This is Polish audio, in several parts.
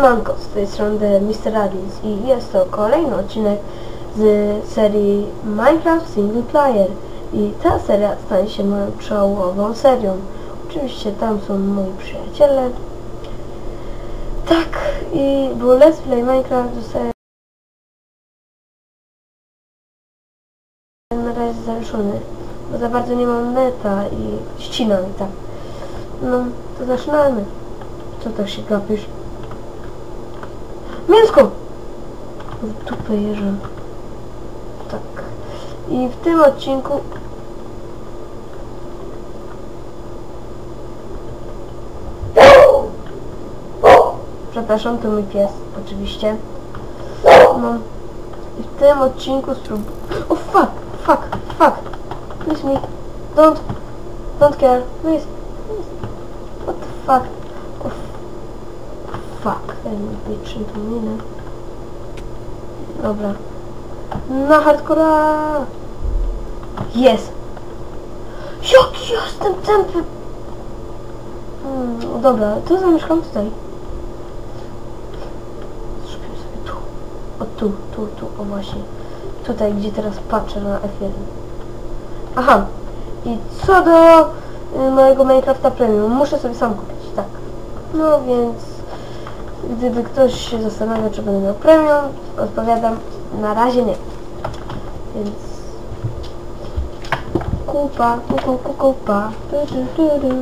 Manko, z tej strony Mr. Radis i jest to kolejny odcinek z serii Minecraft Single Player i ta seria stanie się moją czołową serią. Oczywiście tam są moi przyjaciele. Tak, i był Let's Play Minecraft zostaje na razie zawieszony, bo za bardzo nie mam neta i ścinam i tak. No, to zaczynamy. Co tak się gapisz? Mięsko! W dupę. Tak. I w tym odcinku... Przepraszam, to mój pies, oczywiście. No. I w tym odcinku spróbuję... O oh, fuck! Fuck! Fuck! Please me. Don't... Don't care. Please. Please. What the fuck? Oh, fuck. Minę. Dobra. Na hardcora! Jest! Jaki jestem tępy! Hmm, no dobra, to zamieszkam tutaj. Zrobimy sobie tu. O tu, tu, tu, o właśnie. Tutaj, gdzie teraz patrzę na F1. Aha. I co do y, mojego Minecrafta Premium, muszę sobie sam kupić, tak. No więc, gdyby ktoś się zastanawiał, czy będę miał Premium, odpowiadam, na razie nie. Więc... Kupa, kuku, kuku, kupa, tu, tu, tu, tu.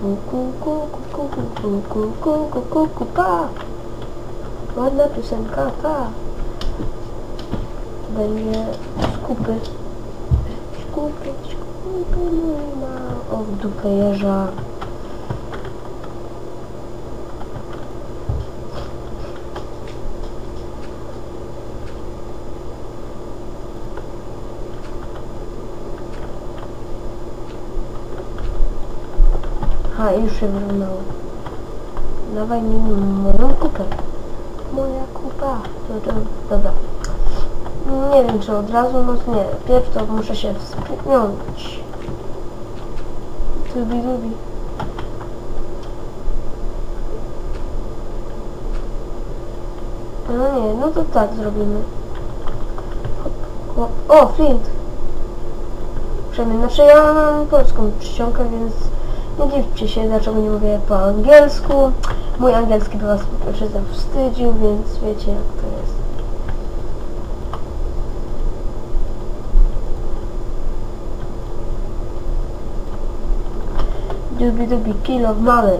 Kuku, kuku, kuku, kuku, kuku, kuku, kupa. Ładna piosenka, pa. Będzie skupy. Skupy, skupy, mój ma. O, dupę jeża. A, już się wyrównało. Dawaj mi moją kupę. Moja kupa. To, to, dobra. Nie wiem, czy od razu, no nie. Pierw to muszę się wspiąć. Dubi, dubi. No nie, no to tak zrobimy. O, flint. Przynajmniej, znaczy ja mam polską czcionkę, więc nie dziwcie się, dlaczego nie mówię po angielsku. Mój angielski by was po pierwsze zawstydził, więc wiecie jak to jest. Dubi dubi, kill of mamy,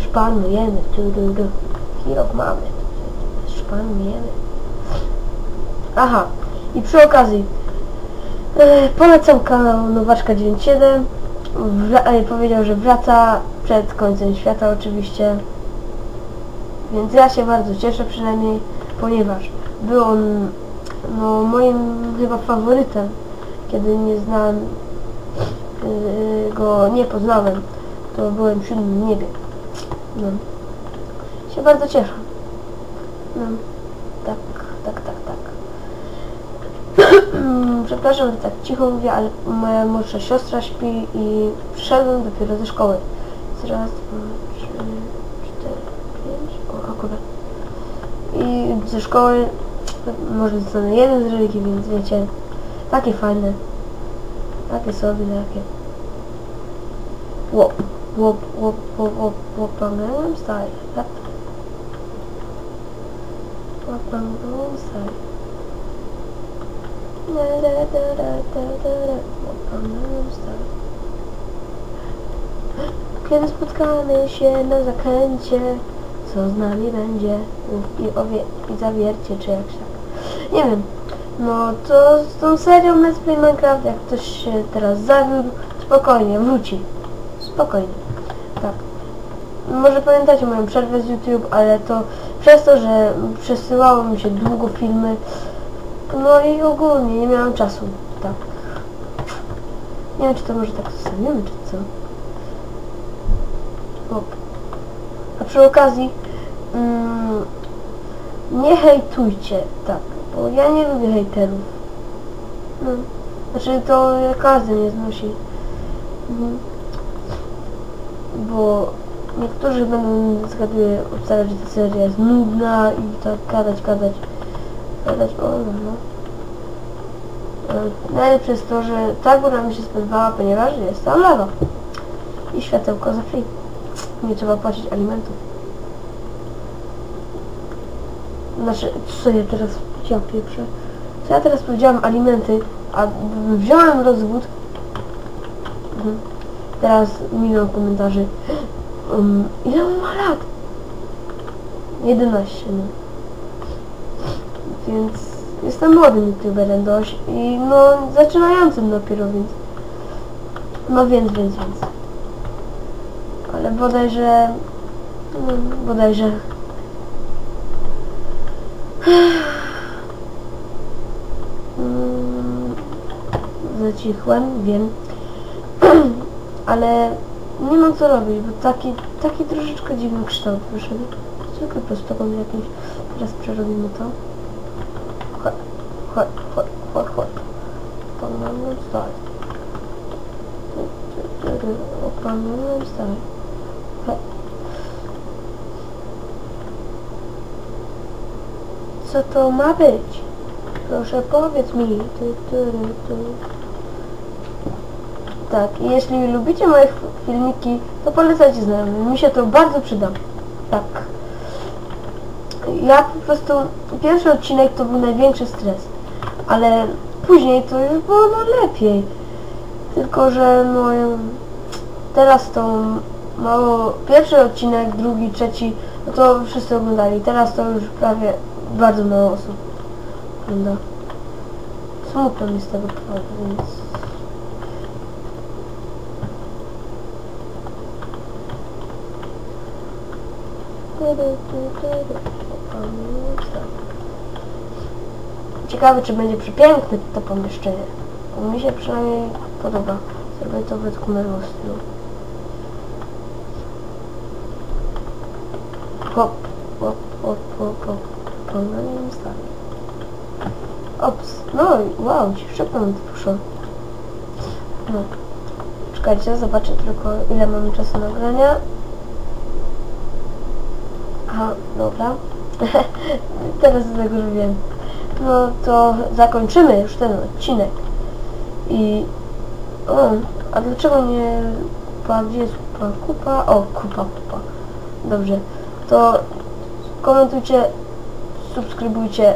szpanujemy, tududu, kill of mamy, szpanujemy. Aha, i przy okazji, e, polecam kanał Nowaczka 97, Wra- powiedział, że wraca przed końcem świata oczywiście. Więc ja się bardzo cieszę przynajmniej, ponieważ był on no, moim chyba faworytem, kiedy nie znałem yy, go, nie poznałem, to byłem w siódmym niebie. No. Się bardzo cieszę. No. Tak, tak, tak, tak. Przepraszam, że tak cicho mówię, ale moja młodsza siostra śpi i przyszedłem dopiero ze szkoły. Jest Raz, dwa, trzy, cztery, pięć, o akurat. I ze szkoły może zostanę jeden z religii, więc wiecie, takie fajne. Takie sobie, takie. Łop, łop, łop, łop, łop, łop, Gangnam Style? Łop, Gangnam Style. Kiedy spotkamy się na zakręcie, co z nami będzie? I, owie, i zawiercie, czy jak tak. Nie wiem. No to z tą serią Let's Play Minecraft, jak ktoś się teraz zawiódł, spokojnie, wróci. Spokojnie. Tak. Może pamiętacie moją przerwę z YouTube, ale to przez to, że przesyłało mi się długo filmy, no i ogólnie nie miałam czasu. Tak. Nie wiem, czy to może tak zostawimy, czy co. O. A przy okazji, mm, nie hejtujcie, tak, bo ja nie lubię hejterów. No, znaczy to każdy nie znosi. Mhm. Bo niektórzy będą zgaduję obstawiać, że ta seria jest nudna i tak gadać, gadać, gadać, o no, Najlepsze jest to, że ta góra mi się spodobała, ponieważ jest tam lawa. I światełko za free. Nie trzeba płacić alimentów. Znaczy, co ja teraz ja pieprzę? Co ja teraz powiedziałam alimenty, a wziąłem rozwód. Mhm. Teraz milion komentarzy. Um, ile on ma lat? 11, no. Więc jestem młodym youtuberem dość i no zaczynającym dopiero, więc no więc, więc, więc. Ale bodajże no, bodajże Mm, zacichłem, wiem ale nie mam co robić, bo taki, taki troszeczkę dziwny kształt wyszedł. Zwykły prostokąt jakiś. Teraz przerobimy to. Chodź, chodź, chodź, chodź. Opanujemy stary. Opanujemy stary. Co to ma być? Proszę powiedz mi. Ty, ty, ty. Tak, jeśli lubicie moje filmiki, to polecajcie znajomym. Mi się to bardzo przyda. Tak. Ja po prostu, pierwszy odcinek to był największy stres, ale później to już było no lepiej. Tylko, że no teraz to mało, pierwszy odcinek, drugi, trzeci, no to wszyscy oglądali. Teraz to już prawie bardzo mało osób ogląda. Smutno mi z tego powodu, więc... Ciekawe, czy będzie przepiękne to pomieszczenie. Bo Mi się przynajmniej podoba. Zrobię to według mojego stylu. Hop, hop, hop, hop, hop. To no nie wiem stanie. Ops, no wow, szybko mi to. No. Czekajcie, zobaczę tylko ile mamy czasu nagrania. Aha, dobra. Teraz z tego że wiem. No to zakończymy już ten odcinek. I... O, a dlaczego nie... Kupa, gdzie jest kupa? Kupa? O, kupa, kupa. Dobrze. To komentujcie, subskrybujcie,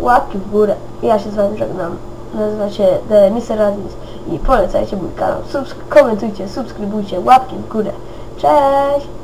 łapki w górę. Ja się z wami żegnam. Nazywa się The Mr. Radis i polecajcie mój kanał. Subsk komentujcie, subskrybujcie, łapki w górę. Cześć!